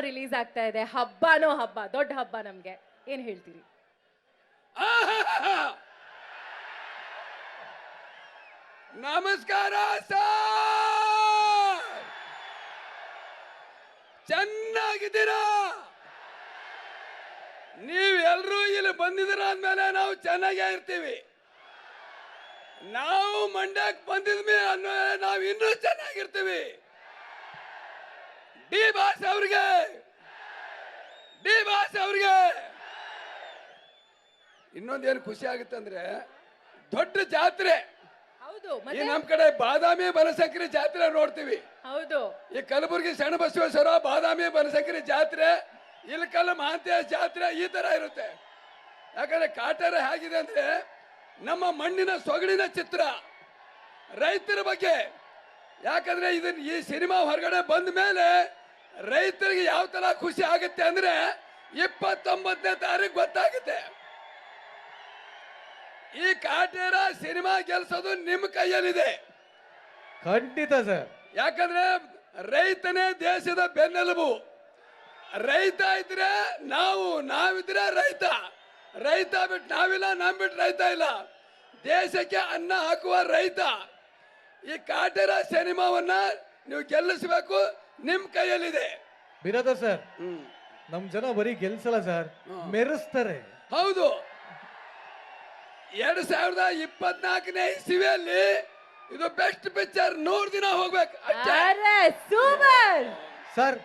Release ಆಗ್ತಾ ಇದೆ. ಹಬ್ಬನೋ ಹಬ್ಬ, ದೊಡ್ಡ ಹಬ್ಬ ನಮ್ಗೆ. ಏನ್ ಹೇಳ್ತೀರಿ. ನಮಸ್ಕಾರ, ಸರ್! ಚೆನ್ನಾಗಿದ್ದೀರಾ? ನೀವೆಲ್ಲರೂ ಇಲ್ಲಿ ಬಂದಿದ್ದೀರ ಅಂದ್ಮೇಲೆ ನಾವು ಚೆನ್ನಾಗೇ ಇರ್ತೀವಿ. ನಾವು ಮಂಡ್ಯಕ್ಕೆ ಬಂದಿದ್ಮೇಲೆ ಅಂದ್ಮೇಲೆ ನಾವು ಇನ್ನೂ ಚೆನ್ನಾಗಿರ್ತೀವಿ. ಡಿ ಬಾಸ್ ಅವ್ರಿಗೆ! ಡಿ ಬಾಸ್ ಅವ್ರಿಗೆ! ಇನ್ನೊಂದೇನು ಖುಷಿ ಆಗುತ್ತೆ ಅಂದ್ರೆ ದೊಡ್ಡ ಜಾತ್ರೆ. ಹೌದು ಈ ಮತ್ತೆ? ನಮ್ ಕಡೆ ಬಾದಾಮಿ ಬನಸಂಕರಿ ಜಾತ್ರೆ ನೋಡ್ತೀವಿ. ಹೌದು. ಈ ಕಲಬುರಗಿ ಶರಣಬಸವೇಶ್ವರ ಬಾದಾಮಿ ಬನಸಂಕರಿ ಜಾತ್ರೆ ಇಲ್ಕಲ್ಲ ಮಹಾಂತೇಶ ಜಾತ್ರೆ ಈ ತರ ಇರುತ್ತೆ. ಯಾಕಂದ್ರೆ ಕಾಟರ ಹೇಗಿದೆ ಅಂದ್ರೆ ನಮ್ಮ ಮಣ್ಣಿನ ಸೊಗಡಿನ ಚಿತ್ರ. ರೈತರ ಬಗ್ಗೆ. ಯಾಕಂದ್ರೆ ಇದನ್ನ ಈ ಸಿನಿಮಾ ಹೊರಗಡೆ ಬಂದ ಮೇಲೆ ರೈತರಿಗೆ ಯಾವ ತರ ಖುಷಿ ಆಗುತ್ತೆ ಅಂದ್ರೆ ಇಪ್ಪತ್ತೊಂಬತ್ತನೇ ತಾರೀಕು ಗೊತ್ತಾಗುತ್ತೆ. ಈ ಕಾಟೇರ ಸಿನಿಮಾ ಗೆಲ್ಸೋದು ನಿಮ್ಮ ಕೈಯಲ್ಲಿದೆ. ಖಂಡಿತ ಸರ್. ಯಾಕಂದ್ರೆ ರೈತನೇ ದೇಶದ ಬೆನ್ನೆಲುಬು. ರೈತ ಇದ್ರೆ ನಾವು ನಾವಿದ್ರೆ ರೈತ. ರೈತ ಬಿಟ್ಟು ನಾವಿಲ್ಲ ನಮ್ ಬಿಟ್ಟು ರೈತ ಇಲ್ಲ. ದೇಶಕ್ಕೆ ಅನ್ನ ಹಾಕುವ ರೈತ. ಈ ಕಾಟೇರ ಸಿನಿಮಾವನ್ನ ನೀವು ಗೆಲ್ಲಿಸಬೇಕು ನಿಮ್ ಕೈಯಲ್ಲಿದೆ. ಬಿರೋದ ಸರ್ ಹ್ಮ್. ನಮ್ ಜನ ಬರೀ ಗೆಲ್ಸಲ್ಲ ಸರ್ ಮೆರೆಸ್ತಾರೆ. ಹೌದು. ಎರಡ್ ಸಾವಿರದ ಇಪ್ಪತ್ನಾಲ್ಕನೇ ಇಸ್ವಿಯಲ್ಲಿ ಇದು ಬೆಸ್ಟ್ ಪಿಕ್ಚರ್ ನೂರ್ ದಿನ ಹೋಗ್ಬೇಕು. ಅಷ್ಟೇ ಅರೆ ಸೂಪರ್. ಸರ್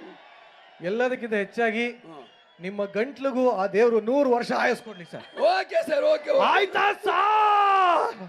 ಎಲ್ಲದಕ್ಕಿಂತ ಹೆಚ್ಚಾಗಿ ಹ್ಮ್. ನಿಮ್ಮ ಗಂಟ್ಲಿಗೂ ಆ ದೇವರು ನೂರು ವರ್ಷ ಆಯಸ್ಕೊಡ್ಲಿ ಸರ್. Okay sir okay. ಆಯ್ತಾ ಸರ್?